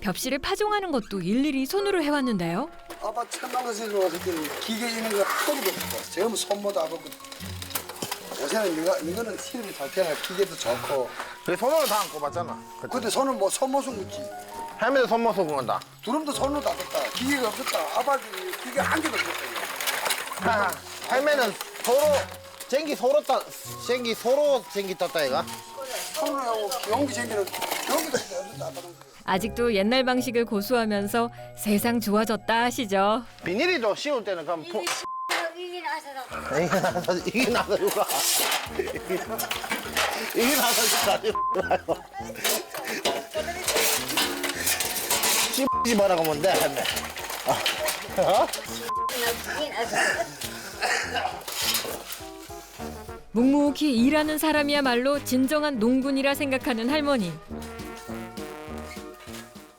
벽실을 파종하는 것도 일일이 손으로 해왔는데요. 아빠 천만 것을 놓아서 기계 있는 거 하나도 없고 지금 손모도 안 없고 요새는 이거, 이거는 실험이 잘 되나 기계도 좋고 그래 손으로 다안 꼽았잖아. 근데 손은 뭐 손모습 묻지 할머니도 손못 쏘고 간다. 두름도 손으로 다 떴다 기계가 없었다 아빠들이 기계 한 개도 없었다 하하. 할매는 소로 쟁기 소로 따 쟁기 소로 쟁기 떴다 이가. 손으로 하고 생기는 연기도 없었다 아직도 옛날 방식을 고수하면서 세상 좋아졌다 하시죠. 비닐이도 씌울 때는 그럼 포... 이게 나서도 이게 나서 이게 나서 누가 이게 나서 누가 씹지 말라고 돼 할매. 어? 이게 묵묵히 일하는 사람이야말로 진정한 농군이라 생각하는 할머니.